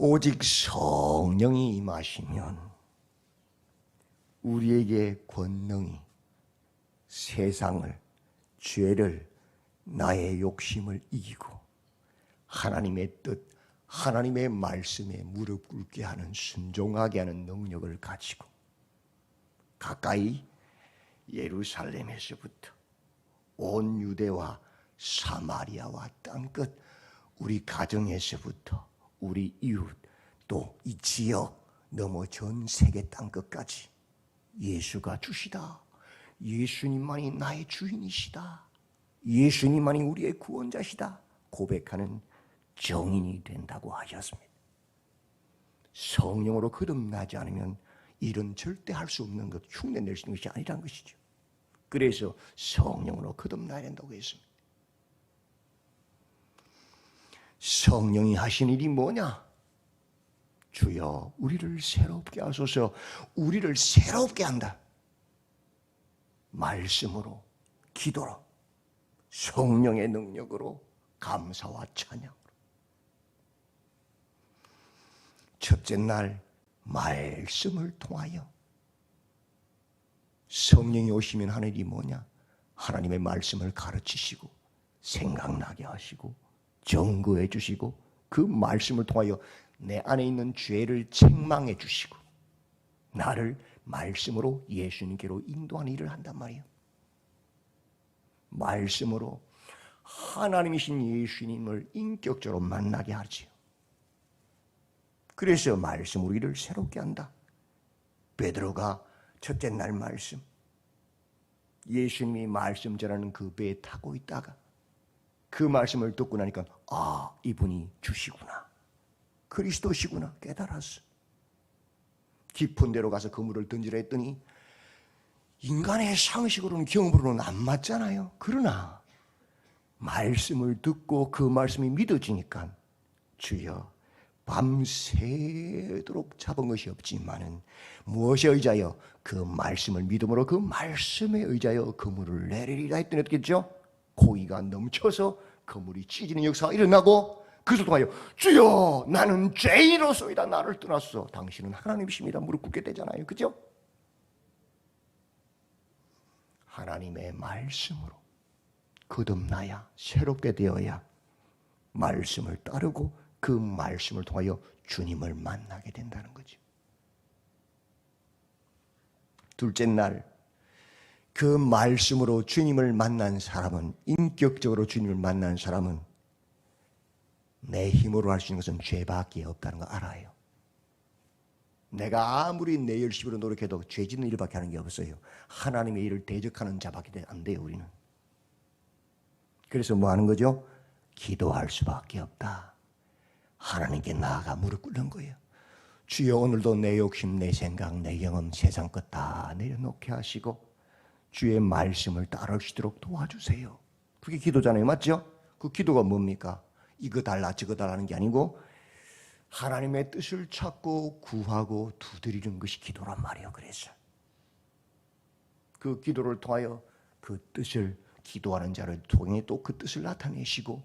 오직 성령이 임하시면 우리에게 권능이 세상을 죄를 나의 욕심을 이기고 하나님의 뜻, 하나님의 말씀에 무릎 꿇게 하는 순종하게 하는 능력을 가지고 가까이 예루살렘에서부터 온 유대와 사마리아와 땅끝 우리 가정에서부터 우리 이웃 또 이 지역 넘어 전 세계 땅 끝까지 예수가 주시다. 예수님만이 나의 주인이시다. 예수님만이 우리의 구원자시다. 고백하는 정인이 된다고 하셨습니다. 성령으로 거듭나지 않으면 일은 절대 할 수 없는 것, 흉내 낼 수 있는 것이 아니란 것이죠. 그래서 성령으로 거듭나야 된다고 했습니다. 성령이 하신 일이 뭐냐? 주여, 우리를 새롭게 하소서, 우리를 새롭게 한다. 말씀으로, 기도로, 성령의 능력으로, 감사와 찬양으로. 첫째 날, 말씀을 통하여 성령이 오시면 하는 일이 뭐냐? 하나님의 말씀을 가르치시고 생각나게 하시고 정거해 주시고 그 말씀을 통하여 내 안에 있는 죄를 책망해 주시고 나를 말씀으로 예수님께로 인도하는 일을 한단 말이에요. 말씀으로 하나님이신 예수님을 인격적으로 만나게 하지요. 그래서 말씀 우리를 새롭게 한다. 베드로가 첫째 날 말씀 예수님이 말씀 전하는 그 배에 타고 있다가 그 말씀을 듣고 나니까 아 이분이 주시구나. 그리스도시구나. 깨달았어. 깊은 데로 가서 그물을 던지라 했더니 인간의 상식으로는 경험으로는 안 맞잖아요. 그러나 말씀을 듣고 그 말씀이 믿어지니까 주여 밤새도록 잡은 것이 없지만은 무엇에 의자여 그 말씀을 믿음으로 그 말씀에 의자여 그물을 내리리라 했더니 어떻겠죠? 고기가 넘쳐서 그물이 찢어지는 역사가 일어나고 그것을 통하여 주여 나는 죄인으로서이다 나를 떠났어 당신은 하나님이십니다 무릎 꿇게 되잖아요 그죠? 하나님의 말씀으로 거듭나야 새롭게 되어야 말씀을 따르고 그 말씀을 통하여 주님을 만나게 된다는 거죠. 둘째 날, 그 말씀으로 주님을 만난 사람은, 인격적으로 주님을 만난 사람은 내 힘으로 할 수 있는 것은 죄밖에 없다는 거 알아요. 내가 아무리 내 열심으로 노력해도 죄 짓는 일밖에 하는 게 없어요. 하나님의 일을 대적하는 자밖에 안 돼요, 우리는. 그래서 뭐 하는 거죠? 기도할 수밖에 없다. 하나님께 나아가 무릎 꿇는 거예요. 주여 오늘도 내 욕심, 내 생각, 내 경험, 세상 것 다 내려놓게 하시고 주의 말씀을 따르시도록 도와주세요. 그게 기도잖아요. 맞죠? 그 기도가 뭡니까? 이거 달라 저거 달라는 게 아니고 하나님의 뜻을 찾고 구하고 두드리는 것이 기도란 말이에요. 그래서 그 기도를 통하여 그 뜻을 기도하는 자를 통해 또 그 뜻을 나타내시고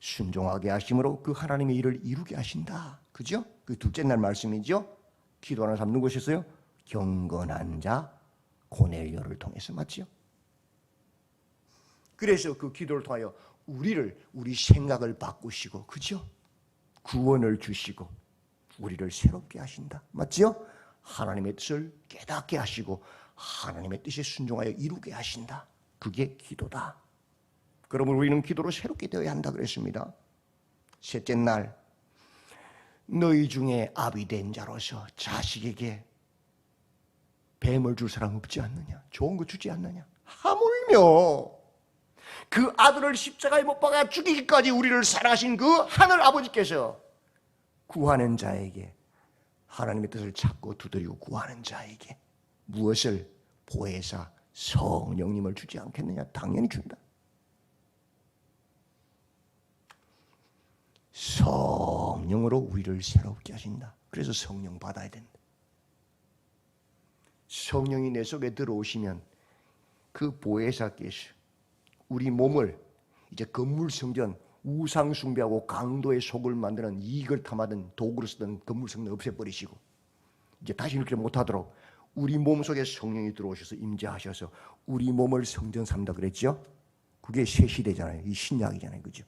순종하게 하심으로 그 하나님의 일을 이루게 하신다. 그죠? 그 둘째 날 말씀이죠. 기도하는 사람 누구셨어요? 경건한 자 고넬료를 통해서 맞죠? 그래서 그 기도를 통하여 우리를 우리 생각을 바꾸시고 그죠? 구원을 주시고 우리를 새롭게 하신다. 맞죠? 하나님의 뜻을 깨닫게 하시고 하나님의 뜻에 순종하여 이루게 하신다. 그게 기도다. 그러면 우리는 기도로 새롭게 되어야 한다 그랬습니다. 셋째 날 너희 중에 아비 된 자로서 자식에게 뱀을 줄 사람 없지 않느냐? 좋은 거 주지 않느냐? 하물며 그 아들을 십자가에 못 박아 죽이기까지 우리를 사랑하신 그 하늘 아버지께서 구하는 자에게 하나님의 뜻을 찾고 두드리고 구하는 자에게 무엇을 보혜사 성령님을 주지 않겠느냐? 당연히 준다. 성령으로 우리를 새롭게 하신다. 그래서 성령 받아야 된다. 성령이 내 속에 들어오시면 그 보혜사께서 우리 몸을 이제 건물 성전 우상 숭배하고 강도의 속을 만드는 이익을 탐하던 도구로 쓰던 건물 성능 없애버리시고 이제 다시 이렇게 못하도록 우리 몸 속에 성령이 들어오셔서 임재하셔서 우리 몸을 성전 삼다 그랬죠? 그게 새 시대잖아요. 이 신약이잖아요. 그죠?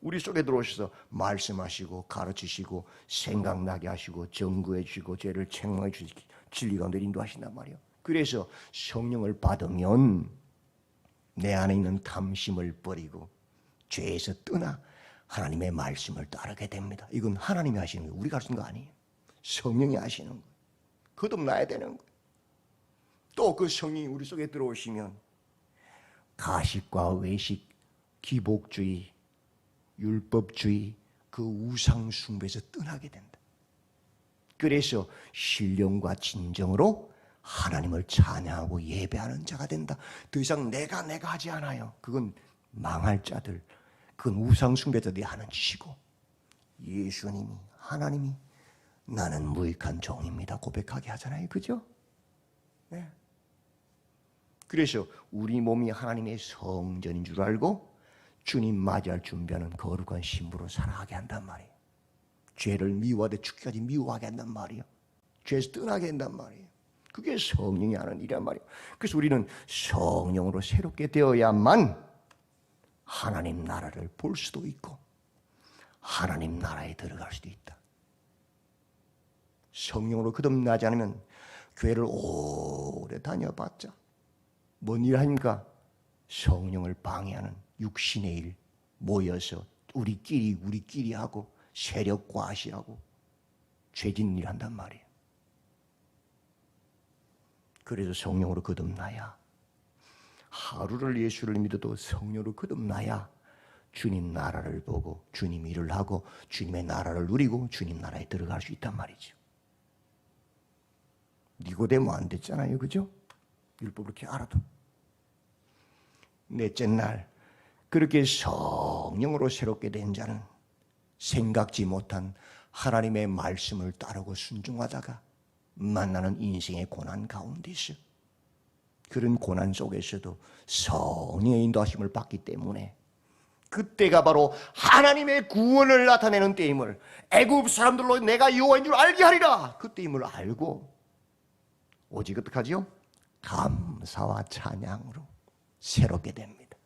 우리 속에 들어오셔서 말씀하시고 가르치시고 생각나게 하시고 정구해 주시고 죄를 책망해 주시고 진리 가운데 인도하신단 말이에요. 그래서 성령을 받으면 내 안에 있는 탐심을 버리고 죄에서 떠나 하나님의 말씀을 따르게 됩니다. 이건 하나님이 하시는 거예요. 우리가 있는 거 아니에요. 성령이 하시는 거예요. 거듭나야 되는 거예요. 또 그 성령이 우리 속에 들어오시면 가식과 외식, 기복주의, 율법주의, 그 우상 숭배에서 떠나게 된다. 그래서 신령과 진정으로 하나님을 찬양하고 예배하는 자가 된다. 더 이상 내가 내가 하지 않아요. 그건 망할 자들, 그건 우상 숭배자들이 하는 짓이고 예수님이 하나님이 나는 무익한 종입니다. 고백하게 하잖아요. 그죠? 네. 그래서 우리 몸이 하나님의 성전인 줄 알고 주님 맞이할 준비하는 거룩한 신부로 살아가게 한단 말이에요. 죄를 미워하되 죽기까지 미워하게 한단 말이에요. 죄에서 떠나게 한단 말이에요. 그게 성령이 하는 일이란 말이에요. 그래서 우리는 성령으로 새롭게 되어야만 하나님 나라를 볼 수도 있고 하나님 나라에 들어갈 수도 있다. 성령으로 거듭나지 않으면 교회를 오래 다녀봤자 뭔일 하니까 성령을 방해하는 육신의 일 모여서 우리끼리 우리끼리 하고 세력 과시하고 죄진 일 한단 말이에요. 그래서 성령으로 거듭나야 하루를 예수를 믿어도 성령으로 거듭나야 주님 나라를 보고 주님 일을 하고 주님의 나라를 누리고 주님 나라에 들어갈 수 있단 말이죠. 니고데모 안 됐잖아요. 그죠? 율법을 이렇게 알아도. 넷째 날 그렇게 성령으로 새롭게 된 자는 생각지 못한 하나님의 말씀을 따르고 순종하다가 만나는 인생의 고난 가운데서 그런 고난 속에서도 성령의 인도하심을 받기 때문에 그때가 바로 하나님의 구원을 나타내는 때임을 애굽 사람들로 내가 여호와인 줄 알게 하리라 그 때임을 알고 오직 어떡하지요? 감사와 찬양으로 새롭게 됩니다.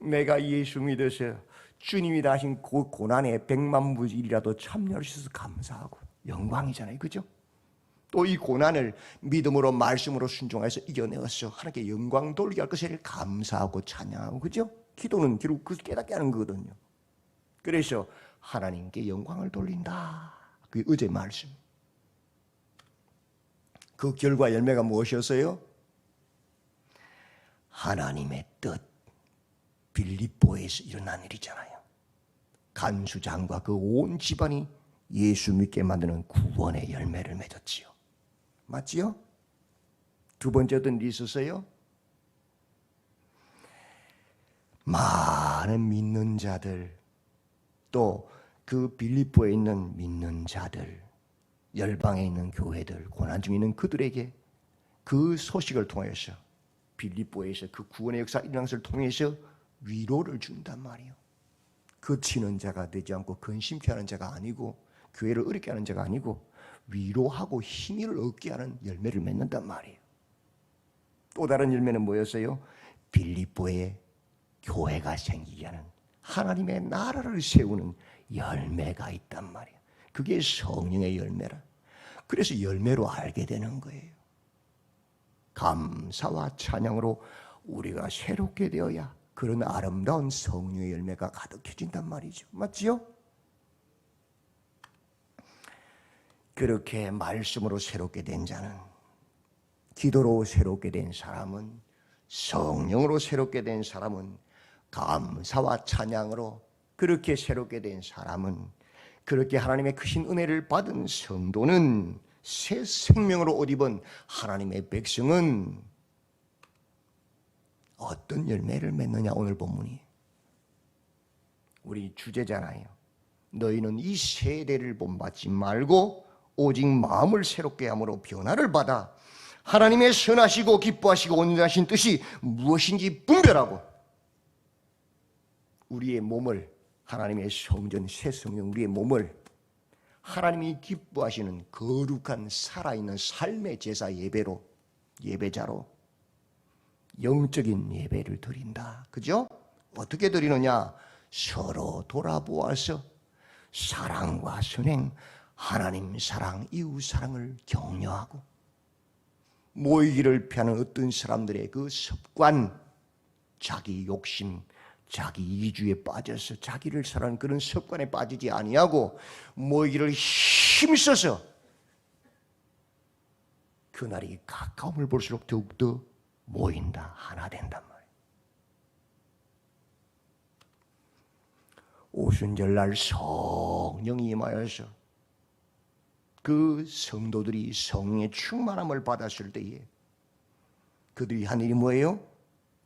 내가 예수 믿어서 주님이 다신 그 고난의 백만부일이라도 참여하셔서 감사하고 영광이잖아요. 그죠? 또 이 고난을 믿음으로 말씀으로 순종해서 이겨내어서 하나님께 영광 돌리게 할 것을 감사하고 찬양하고 그죠? 기도는 결국 그 깨닫게 하는 거거든요. 그래서 하나님께 영광을 돌린다. 그게 어제 말씀. 그 결과 열매가 무엇이었어요? 하나님의 뜻 빌립보에서 일어난 일이잖아요. 간수장과 그 온 집안이 예수 믿게 만드는 구원의 열매를 맺었지요. 맞지요? 두 번째 어떤 일이 있었어요? 많은 믿는 자들 또 그 빌립보에 있는 믿는 자들 열방에 있는 교회들 고난 중에 있는 그들에게 그 소식을 통해서 빌립보에서 그 구원의 역사 일어난 것을 통해서 위로를 준단 말이에요. 그치는 자가 되지 않고 근심케 하는 자가 아니고 교회를 어렵게 하는 자가 아니고 위로하고 힘을 얻게 하는 열매를 맺는단 말이에요. 또 다른 열매는 뭐였어요? 빌립보에 교회가 생기게 하는 하나님의 나라를 세우는 열매가 있단 말이에요. 그게 성령의 열매라. 그래서 열매로 알게 되는 거예요. 감사와 찬양으로 우리가 새롭게 되어야 그런 아름다운 성령의 열매가 가득해진단 말이죠. 맞지요? 그렇게 말씀으로 새롭게 된 자는 기도로 새롭게 된 사람은 성령으로 새롭게 된 사람은 감사와 찬양으로 그렇게 새롭게 된 사람은 그렇게 하나님의 크신 은혜를 받은 성도는 새 생명으로 옷 입은 하나님의 백성은 어떤 열매를 맺느냐 오늘 본문이 우리 주제잖아요. 너희는 이 세대를 본받지 말고 오직 마음을 새롭게 함으로 변화를 받아 하나님의 선하시고 기뻐하시고 온전하신 뜻이 무엇인지 분별하고 우리의 몸을 하나님의 성전 새 성령 우리의 몸을 하나님이 기뻐하시는 거룩한 살아있는 삶의 제사 예배로 예배자로 영적인 예배를 드린다. 그죠? 어떻게 드리느냐? 서로 돌아보아서 사랑과 선행, 하나님 사랑, 이웃 사랑을 격려하고 모이기를 피하는 어떤 사람들의 그 습관, 자기 욕심, 자기 이주에 빠져서 자기를 사랑하는 그런 습관에 빠지지 아니하고 모이기를 힘써서 그날이 가까움을 볼수록 더욱더 모인다 하나 된단 말이에요. 오순절 날 성령이 임하여서 그 성도들이 성령의 충만함을 받았을 때에 그들이 한 일이 뭐예요?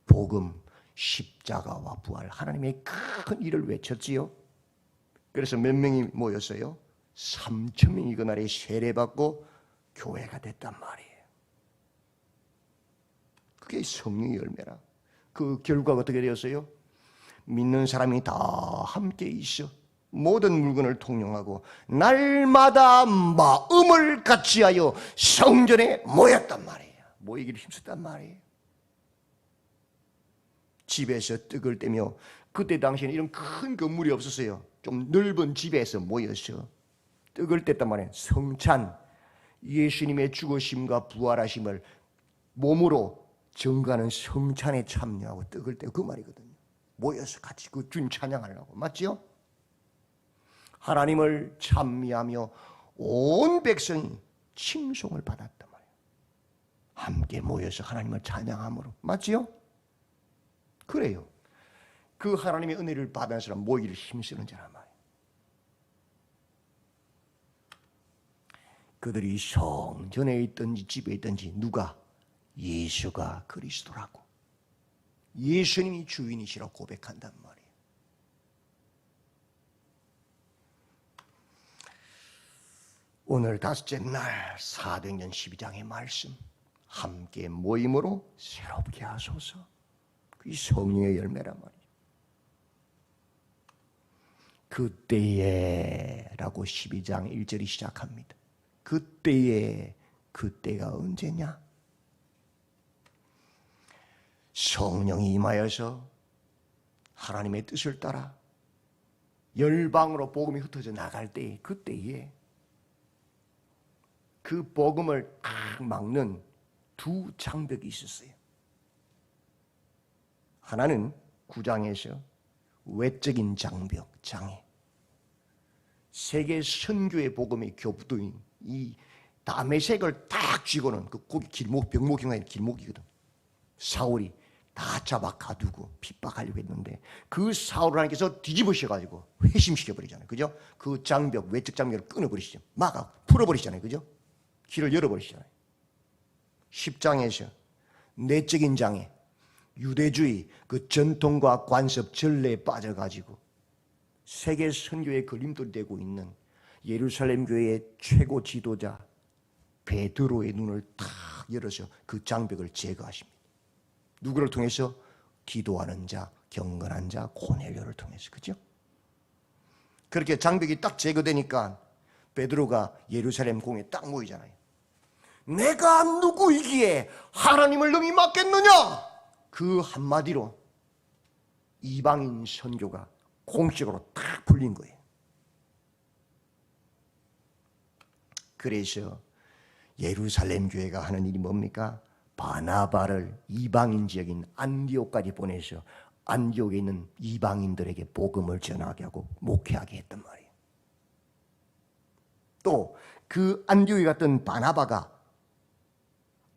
복음, 십자가와 부활, 하나님의 큰 일을 외쳤지요. 그래서 몇 명이 모였어요? 3천 명이 그날에 세례받고 교회가 됐단 말이에요. 그게 성령의 열매라. 그 결과가 어떻게 되었어요? 믿는 사람이 다 함께 있어. 모든 물건을 통용하고 날마다 마음을 같이하여 성전에 모였단 말이에요. 모이기를 힘썼단 말이에요. 집에서 떡을 떼며 그때 당시에는 이런 큰 건물이 없었어요. 좀 넓은 집에서 모여서 떡을 뗐단 말이에요. 성찬, 예수님의 죽으심과 부활하심을 몸으로 증가하는 성찬에 참여하고 떡을 떼고 그 말이거든요. 모여서 같이 그준 찬양하려고 맞지요? 하나님을 찬미하며 온 백성이 칭송을 받았단 말이에요. 함께 모여서 하나님을 찬양함으로 맞지요? 그래요. 그 하나님의 은혜를 받은 사람 모이기를 힘쓰는 자란 말이에요. 그들이 성전에 있든지 집에 있든지 누가 예수가 그리스도라고 예수님이 주인이시라고 고백한단 말이에요. 오늘 다섯째 날 사도행전 12장의 말씀 함께 모임으로 새롭게 하소서. 그 성령의 열매란 말이죠. 그때에라고 12장 1절이 시작합니다. 그때에 그때가 언제냐? 성령이 임하여서 하나님의 뜻을 따라 열방으로 복음이 흩어져 나갈 때 그때에 그 복음을 딱 막는 두 장벽이 있었어요. 하나는 구장에서 외적인 장벽, 장애. 세계 선교의 복음의 교부도인 이 담의색을 딱 쥐고는 그 길목 병목형가 길목이거든. 사울이 다 잡아 가두고 핍박하려고 했는데 그 사울 하나님께서 뒤집으셔가지고 회심시켜 버리잖아요. 그죠? 그 장벽 외적 장벽을 끊어버리시죠. 막아 풀어버리잖아요. 그죠? 길을 열어버리시잖아요. 10장에서 내적인 장애 유대주의 그 전통과 관습 전례에 빠져가지고 세계 선교에 걸림돌 되고 있는 예루살렘 교회의 최고 지도자 베드로의 눈을 탁 열어서 그 장벽을 제거하십니다. 누구를 통해서 기도하는 자, 경건한 자, 고넬료를 통해서 그죠? 그렇게 장벽이 딱 제거되니까 베드로가 예루살렘 공에 딱 모이잖아요. 내가 누구이기에 하나님을 능히 맡겠느냐? 그 한마디로 이방인 선교가 공식으로 딱 풀린 거예요. 그래서 예루살렘 교회가 하는 일이 뭡니까? 바나바를 이방인 지역인 안디옥까지 보내서 안디옥에 있는 이방인들에게 복음을 전하게 하고 목회하게 했단 말이에요. 또 그 안디옥에 갔던 바나바가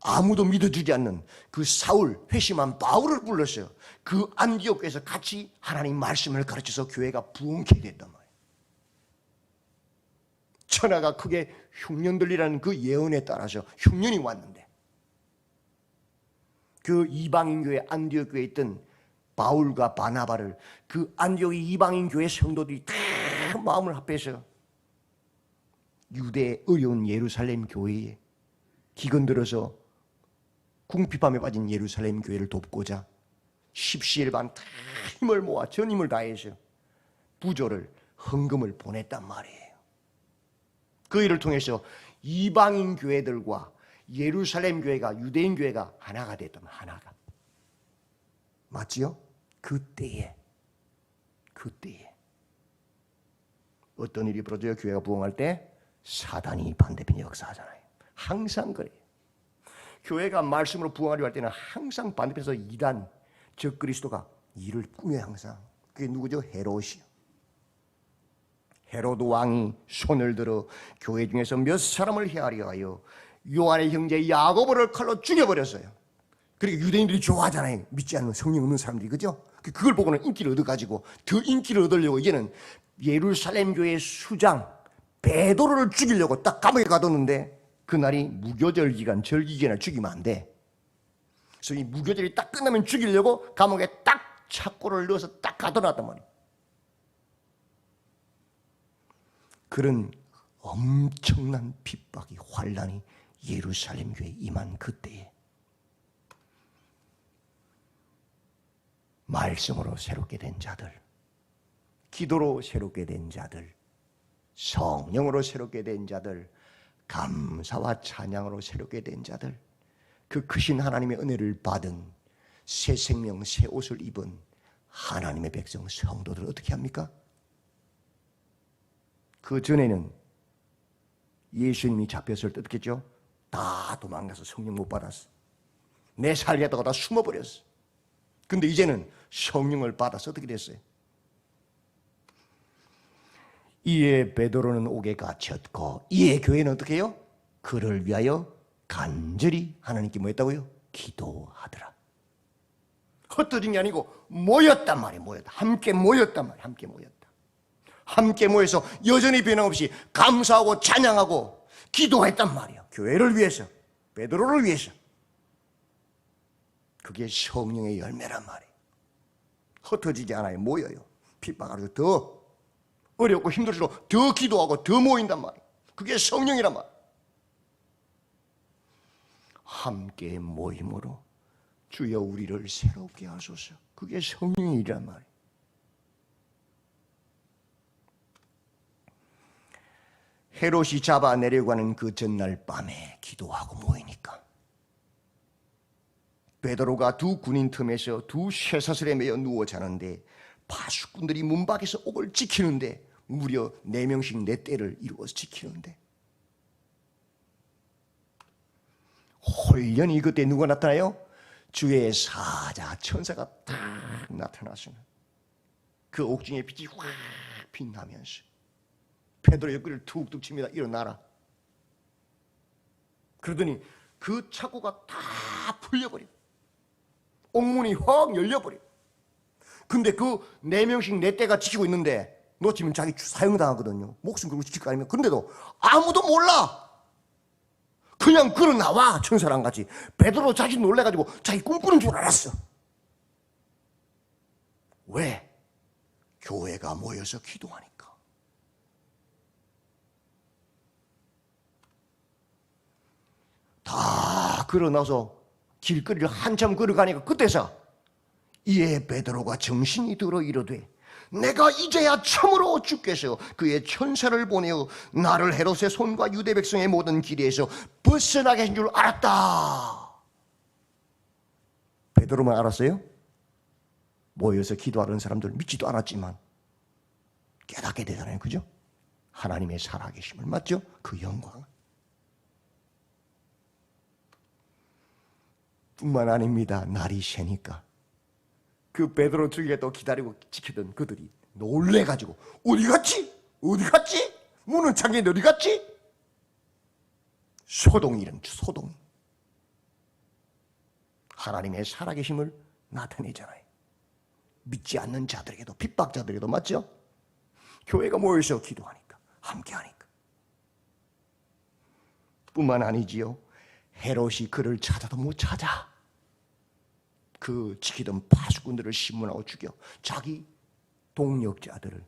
아무도 믿어주지 않는 그 사울 회심한 바울을 불렀어요. 그 안디옥에서 같이 하나님 말씀을 가르쳐서 교회가 부흥케 됐단 말이에요. 천하가 크게 흉년 들리라는 그 예언에 따라서 흉년이 왔는데 그 이방인 교회 안디옥 교회에 있던 바울과 바나바를 그 안디옥의 이방인 교회 성도들이 다 마음을 합해서 유대 어려운 예루살렘 교회에 기근 들어서 궁핍함에 빠진 예루살렘 교회를 돕고자 십시일반 다 힘을 모아 전 힘을 다해서 부조를 헌금을 보냈단 말이에요. 그 일을 통해서 이방인 교회들과 예루살렘 교회가 유대인 교회가 하나가 됐던 하나가 맞지요? 그때에 그때에 어떤 일이 벌어져요? 교회가 부흥할 때 사단이 반대편 역사하잖아요. 항상 그래요. 교회가 말씀으로 부흥하려 할 때는 항상 반대편에서 이단 적 그리스도가 일을 꾸며 항상 그게 누구죠? 헤롯이요. 헤로드 왕이 손을 들어 교회 중에서 몇 사람을 헤아려 하여 요한의 형제 야고보를 칼로 죽여버렸어요. 그리고 유대인들이 좋아하잖아요. 믿지 않는 성령 없는 사람들이 그죠? 그걸 보고는 인기를 얻어가지고 더 인기를 얻으려고 이제는 예루살렘 교회 수장 베드로를 죽이려고 딱 감옥에 가뒀는데 그날이 무교절 기간 절기 기간을 죽이면 안 돼. 그래서 이 무교절이 딱 끝나면 죽이려고 감옥에 딱 착고를 넣어서 딱 가둬놨단 말이에요. 그런 엄청난 핍박이 환란이 예루살렘 교회에 임한 그때에 말씀으로 새롭게 된 자들, 기도로 새롭게 된 자들, 성령으로 새롭게 된 자들, 감사와 찬양으로 새롭게 된 자들, 그 크신 하나님의 은혜를 받은 새 생명, 새 옷을 입은 하나님의 백성 성도들 어떻게 합니까? 그 전에는 예수님이 잡혔을 때 어떻게 했죠? 다 도망가서 성령 못 받았어. 내 살겠다고 다 숨어버렸어. 근데 이제는 성령을 받아서 어떻게 됐어요? 이에 베드로는 옥에 갇혔고 이에 교회는 어떻게 해요? 그를 위하여 간절히 하나님께 뭐 했다고요? 기도하더라. 흩어진 게 아니고 모였단 말이에요. 모였다. 함께 모였단 말이에요. 함께 모였다. 함께 모여서 여전히 변함없이 감사하고 찬양하고 기도했단 말이에요. 교회를 위해서, 베드로를 위해서. 그게 성령의 열매란 말이에요. 흩어지지 않아요. 모여요. 핍박하고 더 어렵고 힘들수록 더 기도하고 더 모인단 말이에요. 그게 성령이란 말이에요. 함께 모임으로 주여 우리를 새롭게 하소서. 그게 성령의 일이란 말이에요. 헤롯이 잡아내려고 하는 그 전날 밤에 기도하고 모이니까. 베드로가 두 군인 틈에서 두 쇠사슬에 매여 누워 자는데 파수꾼들이 문 밖에서 옥을 지키는데 무려 네 명씩 네 때를 이루어서 지키는데. 홀연히 그때 누가 나타나요? 주의 사자 천사가 딱 나타나서는. 그 옥중에 빛이 확 빛나면서 베드로 옆구리를 툭툭 칩니다. 일어나라. 그러더니 그 착고가 다 풀려버려. 옥문이 확 열려버려. 근데 그 네 명씩 네 대가 지키고 있는데 놓치면 자기 사형당하거든요. 목숨 걸고 지킬 거 아니면. 그런데도 아무도 몰라. 그냥 걸어 나와 천사랑 같이. 베드로 자기 놀래가지고 자기 꿈꾸는 줄 알았어. 왜? 교회가 모여서 기도하니까. 다 걸어나서 길거리를 한참 걸어가니까 그때서 이에 베드로가 정신이 들어 이르되 내가 이제야 참으로 주께서 그의 천사를 보내어 나를 헤롯의 손과 유대 백성의 모든 길에서 벗어나게 한 줄 알았다. 베드로만 알았어요? 모여서 기도하는 사람들 믿지도 않았지만 깨닫게 되잖아요. 그죠? 하나님의 살아계심을 맞죠? 그 영광 뿐만 아닙니다. 날이 새니까. 그 베드로 죽이겠다고 기다리고 지키던 그들이 놀래가지고 어디 갔지? 어디 갔지? 문은 창에 어디 갔지? 소동이 이런 소동이 하나님의 살아계심을 나타내잖아요. 믿지 않는 자들에게도 핍박자들에게도 맞죠? 교회가 모여서 기도하니까 함께하니까 뿐만 아니지요. 헤롯이 그를 찾아도 못 찾아. 그 지키던 파수꾼들을 신문하고 죽여 자기 동력자들을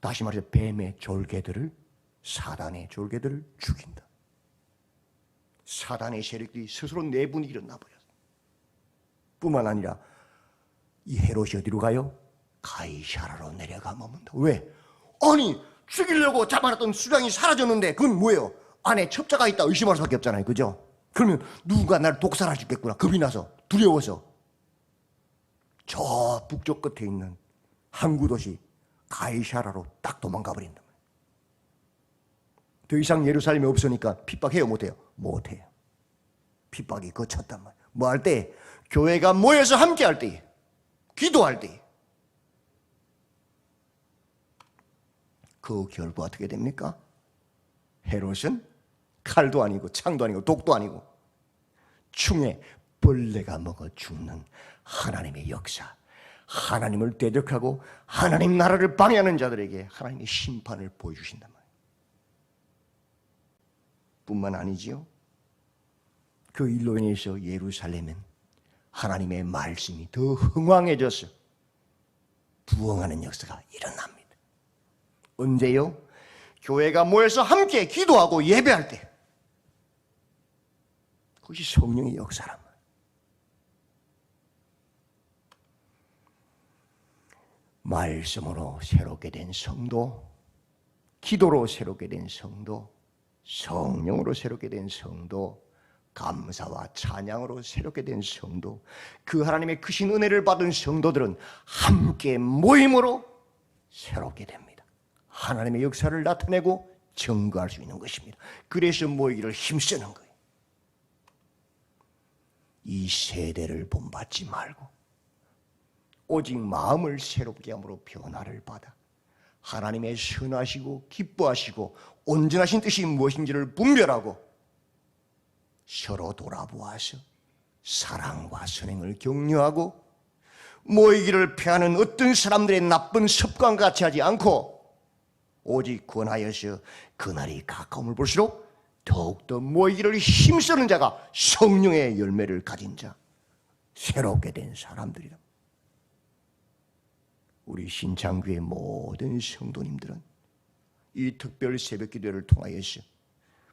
다시 말해서 뱀의 졸개들을 사단의 졸개들을 죽인다. 사단의 세력들이 스스로 내분이 일어나 버렸어. 뿐만 아니라 이 헤롯이 어디로 가요? 가이샤라로 내려가 머문다. 왜? 아니 죽이려고 잡아놨던 수장이 사라졌는데 그건 뭐예요? 안에 첩자가 있다 의심할 수밖에 없잖아요. 그죠? 그러면 누군가 나를 독살할 수 있겠구나. 겁이 나서 두려워서 저 북쪽 끝에 있는 항구 도시 가이샤라로 딱 도망가 버린다. 더 이상 예루살렘이 없으니까 핍박해요 못해요? 못해요. 핍박이 거쳤단 말이에요. 뭐 할 때? 교회가 모여서 함께 할 때, 기도할 때. 그 결과 어떻게 됩니까? 헤롯은 칼도 아니고 창도 아니고 독도 아니고 충에 벌레가 먹어 죽는 하나님의 역사. 하나님을 대적하고 하나님 나라를 방해하는 자들에게 하나님의 심판을 보여주신단 말이에요. 뿐만 아니지요. 그 일로 인해서 예루살렘은 하나님의 말씀이 더 흥왕해져서 부흥하는 역사가 일어납니다. 언제요? 교회가 모여서 함께 기도하고 예배할 때. 그것이 성령의 역사란. 말씀으로 새롭게 된 성도, 기도로 새롭게 된 성도, 성령으로 새롭게 된 성도, 감사와 찬양으로 새롭게 된 성도, 그 하나님의 크신 은혜를 받은 성도들은 함께 모임으로 새롭게 됩니다. 하나님의 역사를 나타내고 증거할 수 있는 것입니다. 그래서 모이기를 힘쓰는 거예요. 이 세대를 본받지 말고 오직 마음을 새롭게 함으로 변화를 받아 하나님의 선하시고 기뻐하시고 온전하신 뜻이 무엇인지를 분별하고 서로 돌아보아서 사랑과 선행을 격려하고 모이기를 패하는 어떤 사람들의 나쁜 습관 같이 하지 않고 오직 권하여서 그날이 가까움을 볼수록 더욱더 모이기를 힘쓰는 자가 성령의 열매를 가진 자 새롭게 된 사람들이다. 우리 신창교의 모든 성도님들은 이 특별 새벽 기도를 통하여서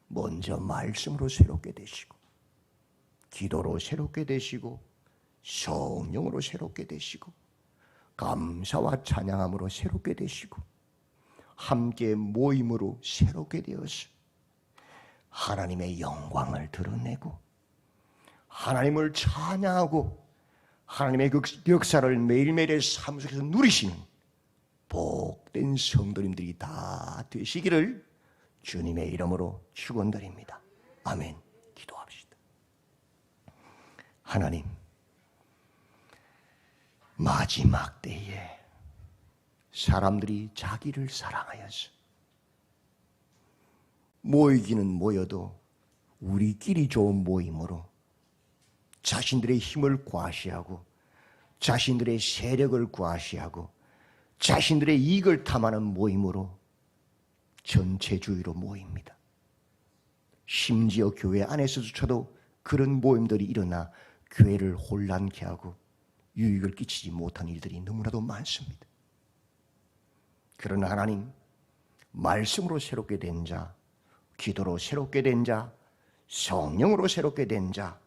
먼저 말씀으로 새롭게 되시고 기도로 새롭게 되시고 성령으로 새롭게 되시고 감사와 찬양함으로 새롭게 되시고 함께 모임으로 새롭게 되어서 하나님의 영광을 드러내고 하나님을 찬양하고 하나님의 그 역사를 매일매일의 삶 속에서 누리시는 복된 성도님들이 다 되시기를 주님의 이름으로 축원드립니다. 아멘. 기도합시다. 하나님, 마지막 때에 사람들이 자기를 사랑하여서 모이기는 모여도 우리끼리 좋은 모임으로 자신들의 힘을 과시하고 자신들의 세력을 과시하고 자신들의 이익을 탐하는 모임으로 전체주의로 모입니다. 심지어 교회 안에서조차도 그런 모임들이 일어나 교회를 혼란케 하고 유익을 끼치지 못한 일들이 너무나도 많습니다. 그러나 하나님, 말씀으로 새롭게 된 자, 기도로 새롭게 된 자, 성령으로 새롭게 된 자,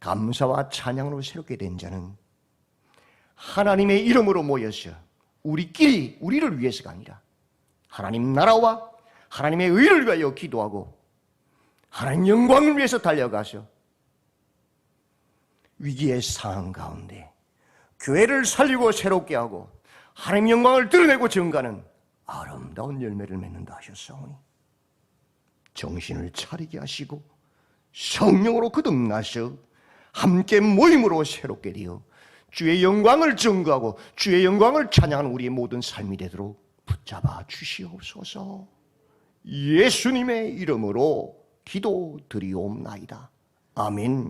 감사와 찬양으로 새롭게 된 자는 하나님의 이름으로 모여서 우리끼리 우리를 위해서가 아니라 하나님 나라와 하나님의 의를 위하여 기도하고 하나님 영광을 위해서 달려가서 위기의 상황 가운데 교회를 살리고 새롭게 하고 하나님 영광을 드러내고 증가하는 아름다운 열매를 맺는다 하셨사오니 정신을 차리게 하시고 성령으로 거듭나서 함께 모임으로 새롭게 되어 주의 영광을 증거하고 주의 영광을 찬양하는 우리의 모든 삶이 되도록 붙잡아 주시옵소서. 예수님의 이름으로 기도드리옵나이다. 아멘.